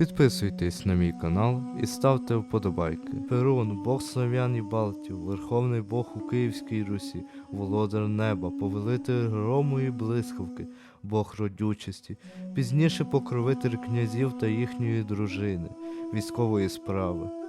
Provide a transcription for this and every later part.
Підписуйтесь на мій канал і ставте вподобайки. Перун, Бог Слов'ян і Балтів, Верховний Бог у Київській Русі, володар неба, повелитель грому і блискавки, Бог родючості, пізніше покровитель князів та їхньої дружини, військової справи.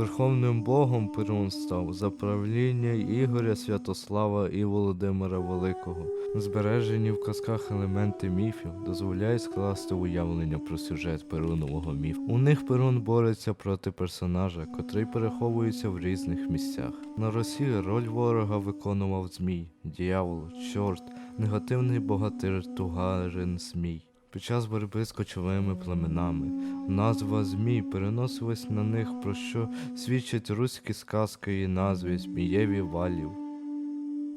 Верховним Богом Перун став за правління Ігоря Святослава і Володимира Великого. Збережені в казках елементи міфів дозволяють скласти уявлення про сюжет Перунового міфу. У них Перун бореться проти персонажа, котрий переховується в різних місцях. На Росії роль ворога виконував Змій, діявол, чорт, негативний богатир Тугарин Змій. Під час боротьби з кочовими племенами назва Змій переносилась на них, про що свідчать руські сказки і назви Змієві валів,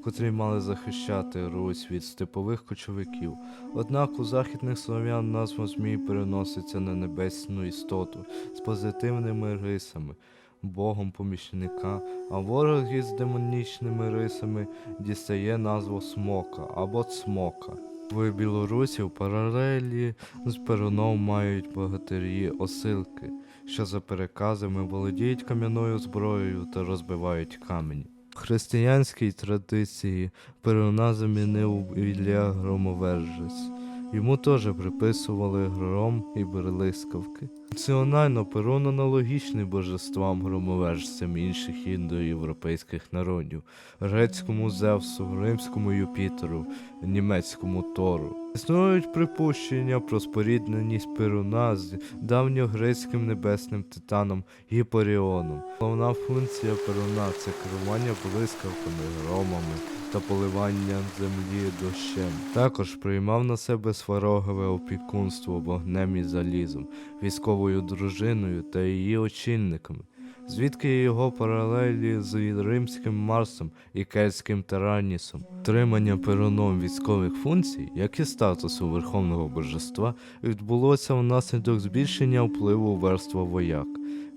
котрі мали захищати Русь від степових кочовиків. Однак у західних слов'ян назва Змій переноситься на небесну істоту з позитивними рисами, богом помічника, а ворог із демонічними рисами дістає назву Смока або Цмока. В Білорусі в паралелі з Перуном мають богатирі осилки, що за переказами володіють кам'яною зброєю та розбивають камені. В християнській традиції Перуна замінив Ілля Громовержець. Йому теж приписували гром і берлискавки. Функціонально Перун аналогічний божествам громовержцям інших індоєвропейських народів, грецькому Зевсу, римському Юпітеру, німецькому Тору. Існують припущення про спорідненість Перуна з давньогрецьким небесним титаном Гіпоріоном. Головна функція Перуна це керування блискавками, громами та поливання землі дощем. Також приймав на себе сварогове опікунство вогнем і залізом, військовою дружиною та її очільниками. Звідки його паралелі з римським Марсом і кельтським Таранісом. Тримання перуном військових функцій, як і статусу верховного божества, відбулося внаслідок збільшення впливу верства вояк.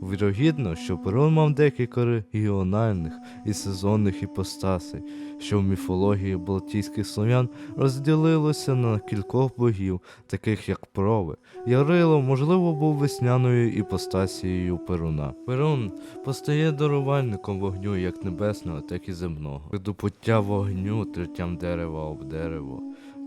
Вірогідно, що Перун мав декілька регіональних і сезонних іпостасей, що в міфології балтійських слов'ян розділилося на кількох богів, таких як прови. Ярило, можливо, був весняною іпостасією Перуна. Перун постає дарувальником вогню як небесного, так і земного. До пуття вогню третям дерева об дерево.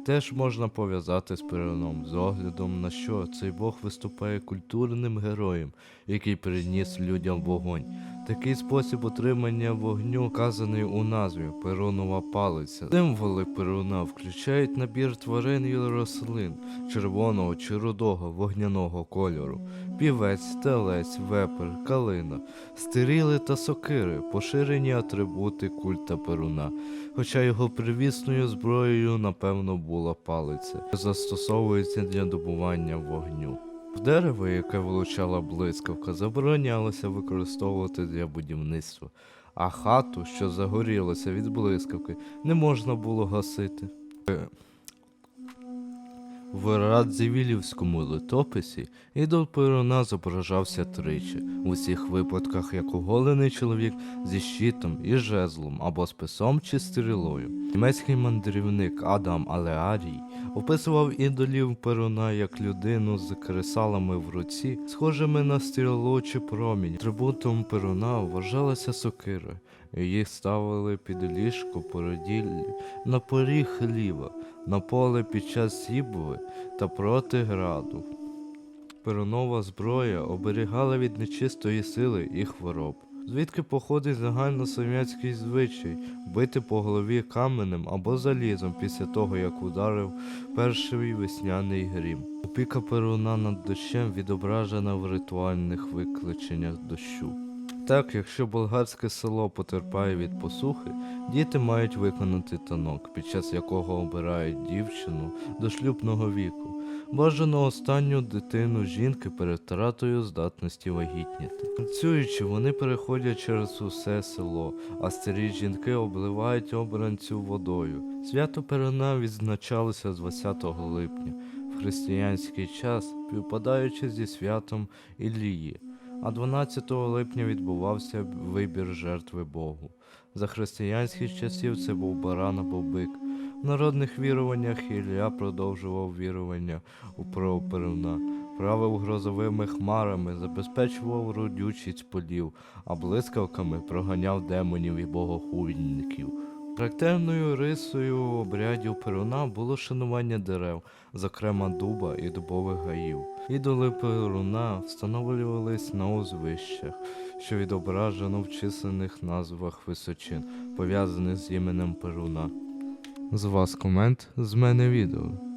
Теж можна пов'язати з переном, з оглядом на що цей Бог виступає культурним героєм, який приніс людям вогонь. Такий спосіб отримання вогню вказаний у назві Перунова палиця. Символи Перуна включають набір тварин і рослин червоного чи рудого вогняного кольору, півець, телець, вепер, калина, стеріли та сокири, поширені атрибути культа Перуна. Хоча його привісною зброєю, напевно, була палиця, що застосовується для добування вогню. Дерево, яке вилучала блискавка, заборонялося використовувати для будівництва, а хату, що загорілася від блискавки, не можна було гасити. В Радзивілівському литописі ідол Перуна зображався тричі, у всіх випадках як оголений чоловік зі щитом і жезлом або списом чи стрілою. Німецький мандрівник Адам Алеарій описував ідолів Перуна як людину з кресалами в руці, схожими на стрілу чи промінь. Трибутом Перуна вважалася сокира. Їх ставили під ліжко породіллі на поріг хліва, на поле під час сібови та проти граду. Перунова зброя оберігала від нечистої сили і хвороб. Звідки походить загальнослов'янський звичай бити по голові каменем або залізом після того, як ударив перший весняний грім. Опіка Перуна над дощем відображена в ритуальних викличеннях дощу. Так, якщо болгарське село потерпає від посухи, діти мають виконати танок, під час якого обирають дівчину до шлюбного віку. Бажано останню дитину жінки перед втратою здатності вагітніти. Танцюючи, вони переходять через усе село, а старі жінки обливають обранцю водою. Свято Перуна відзначалося з 20 липня, в християнський час, співпадаючи зі святом Іллії а 12 липня відбувався вибір жертви Богу. За християнських часів це був баран або бик. В народних віруваннях Ілля продовжував вірування у про правив грозовими хмарами, забезпечував родючість полів, а блискавками проганяв демонів і богохульників. Характерною рисою обрядів Перуна було шанування дерев, зокрема дуба і дубових гаїв. Ідоли Перуна встановлювались на узвищах, що відображено в численних назвах височин, пов'язаних з іменем Перуна. З вас комент, з мене відео.